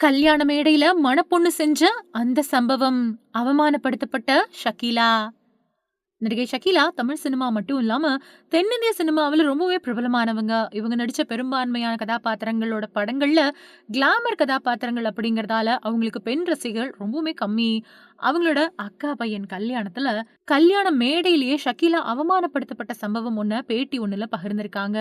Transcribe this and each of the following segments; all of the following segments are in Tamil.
கல்யாண மேடையில மணப்பொண்ணு செஞ்ச அந்த சம்பவம் அவமானப்படுத்தப்பட்ட ஷக்கீலா. நடிகை ஷக்கீலா தமிழ் சினிமா மட்டும் இல்லாம தென்னிந்திய சினிமாவில் ரொம்பவே பிரபலமானவங்க. இவங்க நடிச்ச பெரும்பான்மையான கதாபாத்திரங்களோட படங்கள்ல கிளாமர் கதாபாத்திரங்கள் அப்படிங்கறதால அவங்களுக்கு பெண் ரசிகர்கள் ரொம்பவுமே கம்மி. அவங்களோட அக்கா பையன் கல்யாணத்துல கல்யாண மேடையிலேயே ஷக்கீலா அவமானப்படுத்தப்பட்ட சம்பவம் ஒன்று பேட்டி ஒன்றுல பகிர்ந்திருக்காங்க.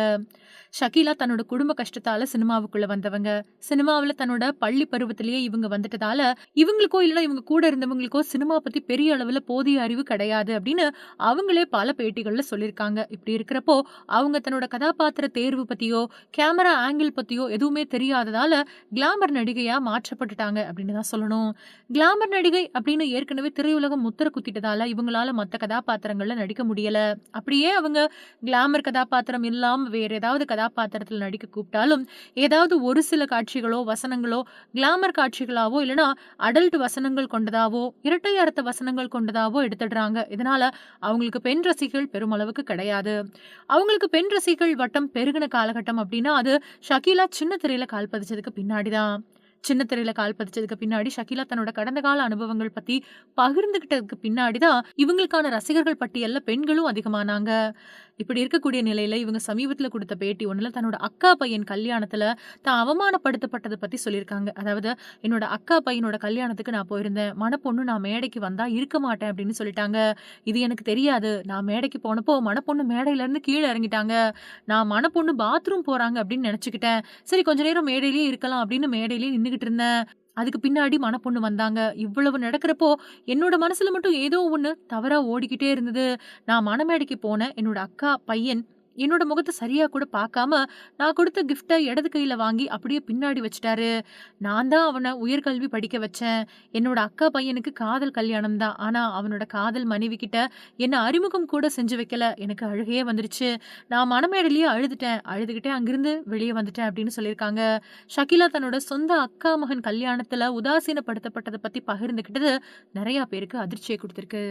ஷக்கீலா தன்னோட குடும்ப கஷ்டத்தால சினிமாவுக்குள்ள வந்தவங்க. சினிமாவில் தன்னோட பள்ளி பருவத்திலேயே இவங்க வந்துட்டதால இவங்களுக்கோ இல்லைன்னா இவங்க கூட இருந்தவங்களுக்கோ சினிமா பத்தி பெரிய அளவில் போதிய அறிவு கிடையாது அப்படின்னு அவங்களே பல பேட்டிகள்ல சொல்லியிருக்காங்க இப்படி இருக்கிறப்போ அவங்க தன்னோட கதாபாத்திர தேர்வு பத்தியோ கேமரா ஆங்கிள் பத்தியோ எதுவுமே தெரியாததால கிளாமர் நடிகையா மாற்றப்பட்டுட்டாங்க அப்படின்னு தான் சொல்லணும். கிளாமர் நடிகை அப்படின்னு ஏற்கனவே திரையுலகம் முத்திர குத்திட்டதால இவங்களால மற்ற கதாபாத்திரங்கள்ல நடிக்க முடியல. அப்படியே அவங்க கிளாமர் கதாபாத்திரம் இல்லாம வேற ஏதாவது கதாபாத்திரத்துல நடிக்க கூப்பிட்டாலும் ஏதாவது ஒரு சில காட்சிகளோ வசனங்களோ கிளாமர் காட்சிகளாவோ இல்லைன்னா அடல்ட் வசனங்கள் கொண்டதாவோ இரட்டை அர்த்த வசனங்கள் கொண்டதாவோ எடுத்துடுறாங்க. இதனால அவங்களுக்கு பெண் ரசிகர்கள் பெருமளவுக்கு கிடையாது. அவங்களுக்கு பெண் ரசிகர்கள் வட்டம் பெருகின காலகட்டம் அப்படின்னா அது ஷக்கீலா சின்ன திரையில கால் பதிச்சதுக்கு பின்னாடி தான் சின்ன திரையில கால் பதிச்சதுக்கு பின்னாடி ஷகிலா தன்னோட கடந்த கால அனுபவங்கள் பத்தி பகிர்ந்துகிட்டதுக்கு பின்னாடிதான் இவங்களுக்கான ரசிகர்கள் பட்டியல்ல பெண்களும் அதிகமானாங்க. இப்படி இருக்கக்கூடிய நிலையில இவங்க சமீபத்துல கொடுத்த பேட்டி ஒண்ணுல தன்னோட அக்கா பையன் கல்யாணத்துல தான் அவமானப்படுத்தப்பட்டதை பத்தி சொல்லியிருக்காங்க. அதாவது என்னோட அக்கா பையனோட கல்யாணத்துக்கு நான் போயிருந்தேன். மணப்பொண்ணு நான் மேடைக்கு வந்தா இருக்க மாட்டேன் அப்படின்னு சொல்லிட்டாங்க. இது எனக்கு தெரியாது. நான் மேடைக்கு போனப்போ மணப்பொண்ணு மேடையில இருந்து கீழே இறங்கிட்டாங்க. நான் மணப்பொண்ணு பாத்ரூம் போறாங்க அப்படின்னு நினைச்சுக்கிட்டேன். சரி கொஞ்ச நேரம் மேடையிலேயே இருக்கலாம் அப்படின்னு மேடையிலேயே நின்றுகிட்டு இருந்தேன். அதுக்கு பின்னாடி மணப்பொண்ணு வந்தாங்க. இவ்வளவு நடக்கிறப்போ என்னோட மனசுல மட்டும் ஏதோ ஒன்று தவறாக ஓடிக்கிட்டே இருந்தது. நான் மணமேடைக்கு போனேன். என்னோட அக்கா பையன் என்னோட முகத்தை சரியா கூட பார்க்காம நான் கொடுத்த கிஃப்டை இடது கையில வாங்கி அப்படியே பின்னாடி வச்சுட்டாரு. நான் தான் அவனை உயர்கல்வி படிக்க வச்சேன். என்னோட அக்கா பையனுக்கு காதல் கல்யாணம் தான். ஆனா அவனோட காதல் மனைவி கிட்ட என்ன அறிமுகம் கூட செஞ்சு வைக்கல. எனக்கு அழுகையே வந்துருச்சு. நான் மனமேடலையே அழுதுட்டேன். அழுதுகிட்டே அங்கிருந்து வெளியே வந்துட்டேன் அப்படின்னு சொல்லியிருக்காங்க. ஷகிலா தன்னோட சொந்த அக்கா மகன் கல்யாணத்துல உதாசீனப்படுத்தப்பட்டதை பத்தி பகிர்ந்துக்கிட்டது நிறைய பேருக்கு அதிர்ச்சியை கொடுத்துருக்கு.